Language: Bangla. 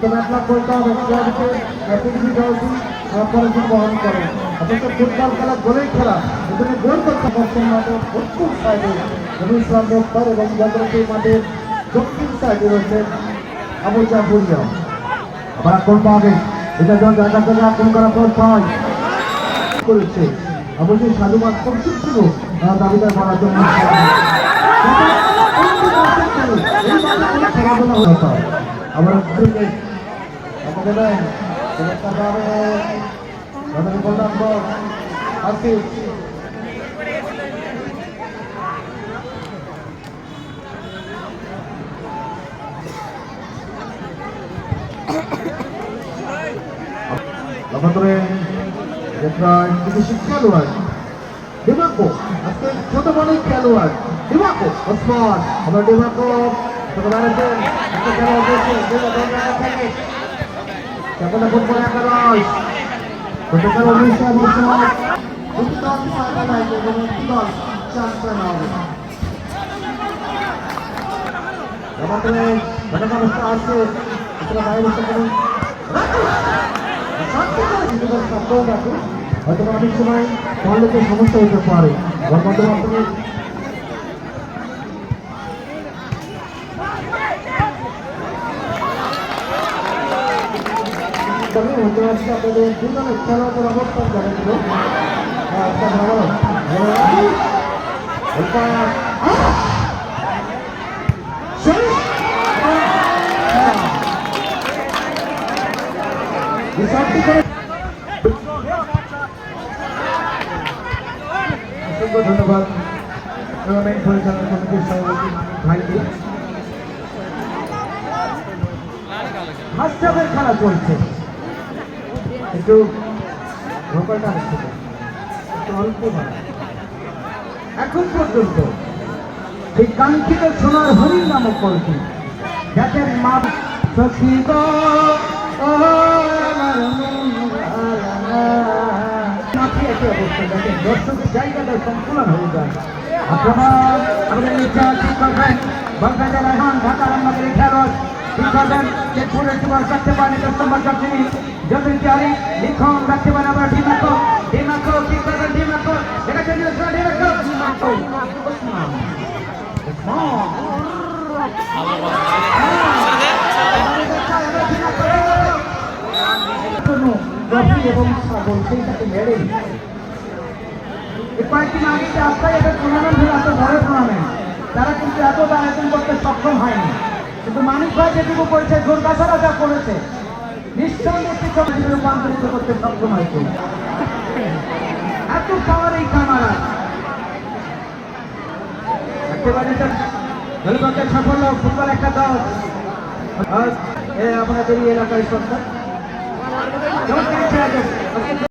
তো ম্যাটলা বলতে হবে ক্লাবকে প্রতিনিধি দলটি পরাজয় বহন করে। অথচ ফুটবল খেলা গোলেই খেলা এখানে গোল করতে পশ্চিম মাঠের উত্তর সাইডে ইসলাম রোডর এবং জাগরতী মাঠের দক্ষিণ সাইডে রয়েছে আবু জাফরিয়া আবার আক্রমণ হবে এটা যখন জায়গা থেকে আক্রমণ করা পর পায় করেছে। অবশ্যই সাধুবাদ কৌশিক ছিল দাবিদার করার জন্য খেলাধুলা একটা যাবে আমাদের বললাম আসিফ আমাদের যেটা বিদেশি খেলোয়াড় ডিমাকো আজকে ছোট বলেই খেলোয়াড় ডিমাকো ওসমান আমরা ডিমাকো ছোটবেলাতে একটা খেলোয়াড় দিয়েছে থেকে কেমন ফুটবল একাদশ গতকাল উনিশশো বছর দুটি দল ফাইনাল এবং একটি দল চ্যাম্পিয়ন হবে আমাদের ঘটনা অবস্থা আছে এটা বাইরে করুন হয়তো অনেক সময় পড়লে সমস্যা হতে পারে গণমাধ্যম আপনি তবে হতে পারছে আপনাদের দুজনের খেলার উপর অবস্থান জানাচ্ছিল অসংখ্য ধন্যবাদ। টুর্নামেন্ট পরিচালনা কমিটির সভাপতি, ভাইকে। হাসচাপের খেলা চলছে। একটু রোকাটা আসছে অল্প। এখন পর্যন্ত এই কাঙ্ক্ষিত সোনার হরিণ নামক কলটি যাদের মা দেখেন, দর্শকের জায়গাটা সংকুলন হয়ে যায়। আপনারা আমাদের নিচে ঠিক করবেন বাংলাদেশ রহমান পারেন দশ নম্বর যাচ্ছি যদি চারি লিখন রাখতে পারেন আমরা ডিমাকো। ডিমাকো ঠিক করবেন ডিমাকো? এটা কেন এত বড় টুর্নামেন্ট তারা কিন্তু এত আয়োজন করতে সক্ষম হয়নি কিন্তু মানুষ ভাই যেটুকু করেছে দুর্গাছাড়া যা করেছে রূপান্তরিত করতে সক্ষম হয়েছে। এত পাওয়ার এই কামারা ফুটবল একটা দল। আমাদের এই এলাকায় খেলা